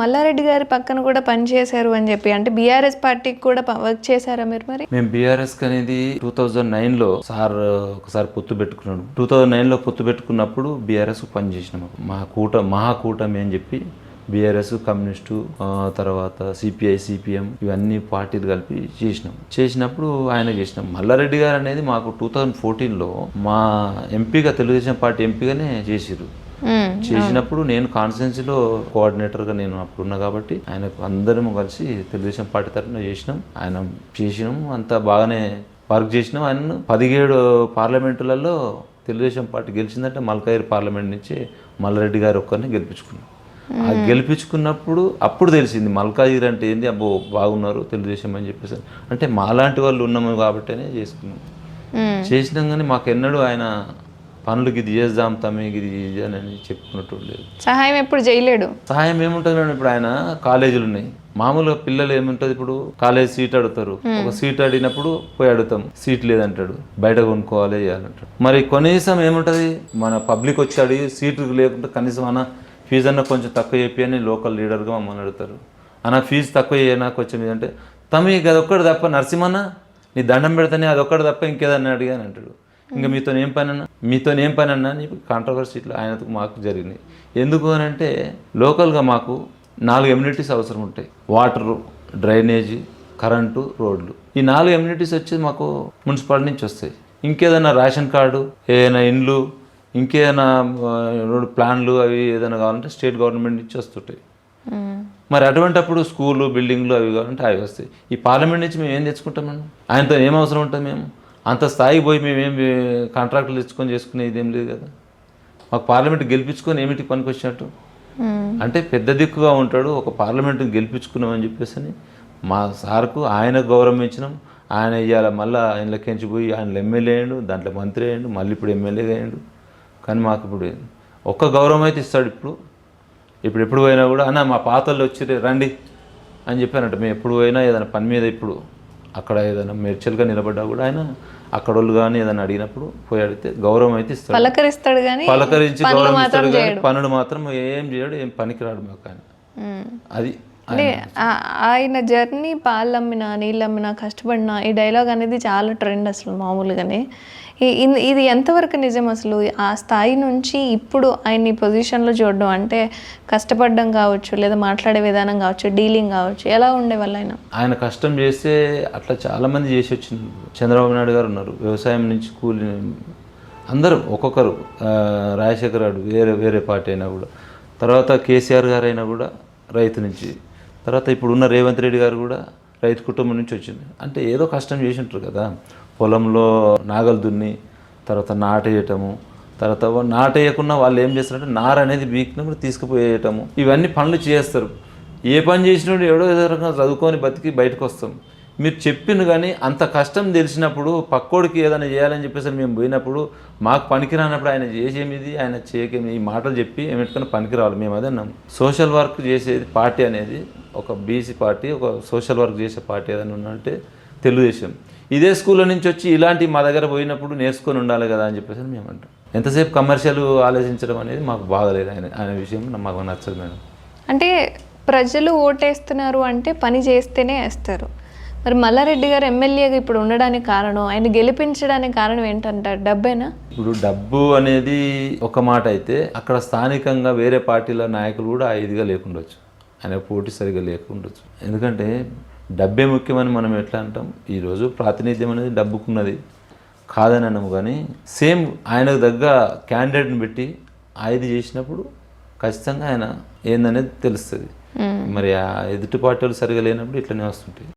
మల్లారెడ్డి గారి పక్కన కూడా పనిచేశారు అని చెప్పి అంటే బీఆర్ఎస్ పార్టీకి కూడా వర్క్ చేశారా మీరు మరి? మేము బీఆర్ఎస్ అనేది టూ థౌజండ్ నైన్లో సార్ ఒకసారి పొత్తు పెట్టుకున్నాడు. టూ థౌజండ్ నైన్లో పొత్తు పెట్టుకున్నప్పుడు బీఆర్ఎస్ పనిచేసినాము మా కూట మహాకూటమి అని చెప్పి బీఆర్ఎస్ కమ్యూనిస్టు తర్వాత సిపిఐ సిపిఎం ఇవన్నీ పార్టీలు కలిపి చేసినాం. చేసినప్పుడు ఆయన చేసినాం. మల్లారెడ్డి గారు అనేది మాకు టూ థౌజండ్ ఫోర్టీన్లో మా ఎంపీగా తెలుగుదేశం పార్టీ ఎంపీగానే చేసిరు చేసినప్పుడు నేను కాన్స్టిట్యున్సీలో కోఆర్డినేటర్గా నేను అప్పుడు ఉన్నా కాబట్టి ఆయనకు అందరం కలిసి తెలుగుదేశం పార్టీ తరఫున చేసినాం. ఆయన చేసినాం. అంతా బాగానే వర్క్ చేసినాం. ఆయన పదిహేడు పార్లమెంటులలో తెలుగుదేశం పార్టీ గెలిచిందంటే మల్కాయిర్ పార్లమెంట్ నుంచి మల్లారెడ్డి గారు ఒక్కరిని గెలిపించుకున్నాం. ఆ గెలిపించుకున్నప్పుడు అప్పుడు తెలిసింది మల్కాయిర్ అంటే ఏంది? అబ్బో బాగున్నారు తెలుగుదేశం అని చెప్పేసి. అంటే మాలాంటి వాళ్ళు ఉన్నాము కాబట్టినే చేసుకున్నాం. చేసినాం కానీ మాకు ఎన్నడూ ఆయన పనులు ఇది చేద్దాం తమ్మి ఇది అని చెప్పుకున్నట్టు లేదు. సహాయం ఎప్పుడు చేయలేడు. సహాయం ఏముంటుంది మేడం ఇప్పుడు ఆయన? కాలేజీలు ఉన్నాయి. మామూలుగా పిల్లలు ఏముంటుంది ఇప్పుడు? కాలేజ్ సీట్ అడుగుతారు. ఒక సీట్ అడిగినప్పుడు పోయి అడుగుతాం. సీట్ లేదంటాడు. బయట కొనుక్కోవాలి చేయాలంటాడు మరి కనీసం ఏముంటుంది? మన పబ్లిక్ వచ్చి అడిగి సీటు లేకుంటే కనీసం అన్న ఫీజు అన్న కొంచెం తక్కువ చెప్పి అని లోకల్ లీడర్గా మమ్మల్ని అడుగుతారు. అన్న ఫీజు తక్కువ చేయనా కొంచెం ఇది అంటే తమ్మి ఇది అదొక్కటి తప్ప నరసింహన్న నీ దండం పెడితేనే అదొక్కటి తప్ప ఇంకేదన్నా అడిగాను అంటాడు ఇంకా మీతో ఏం పని అన్నా మీతో ఏం పని అన్నా అని కాంట్రవర్సీ ఇట్లా ఆయనతో మాకు జరిగినాయి. ఎందుకు అని అంటే లోకల్గా మాకు నాలుగు ఎమ్యూనిటీస్ అవసరం ఉంటాయి. వాటరు డ్రైనేజీ కరెంటు రోడ్లు ఈ నాలుగు ఎమ్యూనిటీస్ వచ్చేది మాకు మున్సిపాలిటీ నుంచి వస్తాయి. ఇంకేదైనా రేషన్ కార్డు ఏదైనా ఇండ్లు ఇంకేదైనా రోడ్ ప్లాన్లు అవి ఏదైనా కావాలంటే స్టేట్ గవర్నమెంట్ నుంచి వస్తుంటాయి. మరి అటువంటప్పుడు స్కూలు బిల్డింగ్లు అవి కావాలంటే అవి వస్తాయి. ఈ పార్లమెంట్ నుంచి మేము ఏం తెచ్చుకుంటాం మనం? ఆయనతో ఏం అవసరం ఉంటుంది మేము? అంత స్థాయికి పోయి మేము కాంట్రాక్టులు తెచ్చుకొని చేసుకునేది ఏం లేదు కదా. మాకు పార్లమెంట్ గెలిపించుకొని ఏమిటి పనికి వచ్చినట్టు. అంటే పెద్ద దిక్కుగా ఉంటాడు ఒక పార్లమెంట్ని గెలిపించుకున్నామని చెప్పేసి అని మా సార్కు ఆయన గౌరవం ఇచ్చినాం. ఆయన ఇవాళ మళ్ళీ ఆయనలకించి పోయి ఆయన ఎమ్మెల్యే అయ్యాడు దాంట్లో మంత్రి అయ్యాడు మళ్ళీ ఇప్పుడు ఎమ్మెల్యేగా అయ్యాడు. కానీ మాకు ఇప్పుడు ఒక్క గౌరవం అయితే ఇస్తాడు ఇప్పుడు. ఇప్పుడు ఎప్పుడు పోయినా కూడా అన్న మా పాతల్లో వచ్చి రండి అని చెప్పానంట మేము ఎప్పుడు పోయినా ఏదైనా పని మీద ఇప్పుడు అక్కడ ఏదైనా మెర్చల్గా నిలబడ్డా కూడా ఆయన అక్కడ వాళ్ళు కానీ ఏదైనా అడిగినప్పుడు పోయి అడిగితే గౌరవం అయితే ఇస్తాడు. పలకరిస్తాడు కానీ పలకరించి గౌరవం ఇస్తాడు కానీ పనులు మాత్రం ఏం చేయడు ఏం పనికిరాడు మాకు ఆయన. అది అంటే ఆయన జర్నీ పాలు అమ్మినా నీళ్ళు అమ్మినా కష్టపడినా ఈ డైలాగ్ అనేది చాలా ట్రెండ్ అసలు మామూలుగానే. ఇది ఎంతవరకు నిజం అసలు? ఆ స్థాయి నుంచి ఇప్పుడు ఆయన ఈ పొజిషన్లో చూడడం అంటే కష్టపడడం కావచ్చు లేదా మాట్లాడే విధానం కావచ్చు డీలింగ్ కావచ్చు ఎలా ఉండేవాళ్ళు ఆయన? ఆయన కష్టం చేస్తే అట్లా చాలామంది చేసి వచ్చింది చంద్రబాబు నాయుడు గారు ఉన్నారు. వ్యవసాయం నుంచి కూలి అందరూ ఒక్కొక్కరు. రాజశేఖర్ గారు వేరే వేరే పార్టీ అయినా కూడా. తర్వాత కేసీఆర్ గారు అయినా కూడా రైతు నుంచి తర్వాత ఇప్పుడు ఉన్న రేవంత్ రెడ్డి గారు కూడా రైతు కుటుంబం నుంచి వచ్చింది. అంటే ఏదో కష్టం చేసి ఉంటారు కదా. పొలంలో నాగలు దున్ని తర్వాత నాటేయటము తర్వాత నాటేయకుండా వాళ్ళు ఏం చేస్తారంటే నార అనేది బీక్నప్పుడు తీసుకుపోయేయటము. ఇవన్నీ పనులు చేస్తారు. ఏ పని చేసినప్పుడు ఎవడో ఏదో రకంగా చదువుకొని బతికి బయటకు వస్తాం. మీరు చెప్పింది కానీ అంత కష్టం తెలిసినప్పుడు పక్కోడికి ఏదైనా చేయాలని చెప్పేసి మేము పోయినప్పుడు మాకు పనికిరానప్పుడు ఆయన చేసేమిది ఆయన చేయకేమి ఈ మాటలు చెప్పి ఏమిటికన్నా పనికిరావాలి. మేము అదే అన్నాం. సోషల్ వర్క్ చేసేది పార్టీ అనేది ఒక బీసీ పార్టీ ఒక సోషల్ వర్క్ చేసే పార్టీ ఏదైనా ఉందంటే తెలుగుదేశం. ఇదే స్కూల్లో నుంచి వచ్చి ఇలాంటి మా దగ్గర పోయినప్పుడు నేర్చుకొని ఉండాలి కదా అని చెప్పేసి మేము అంటాం. ఎంతసేపు కమర్షియల్ ఆలోచించడం అనేది మాకు బాగలేదు ఆయన ఆయన విషయం మాకు నచ్చదు మేడం. అంటే ప్రజలు ఓటేస్తున్నారు అంటే పని చేస్తేనే వేస్తారు. మరి మల్లారెడ్డి గారు ఎమ్మెల్యేగా ఇప్పుడు ఉండడానికి కారణం ఆయన గెలిపించడానికి కారణం ఏంటంటారు? డబ్బేనా? ఇప్పుడు డబ్బు అనేది ఒక మాట అయితే అక్కడ స్థానికంగా వేరే పార్టీల నాయకులు కూడా ఆ ఇదిగా లేకుండొచ్చు. ఆయన పోటీ సరిగా లేకుండొచ్చు. ఎందుకంటే డబ్బే ముఖ్యమని మనం ఎట్లా అంటాం? ఈరోజు ప్రాతినిధ్యం అనేది డబ్బుకున్నది. కాదని అన్నాము కానీ సేమ్ ఆయనకు తగ్గ క్యాండిడేట్ని పెట్టి ఆ ఇది చేసినప్పుడు ఖచ్చితంగా ఆయన ఏందనేది తెలుస్తుంది. మరి ఆ ఎదుటి పార్టీలు సరిగా లేనప్పుడు ఇట్లనే వస్తుంటాయి.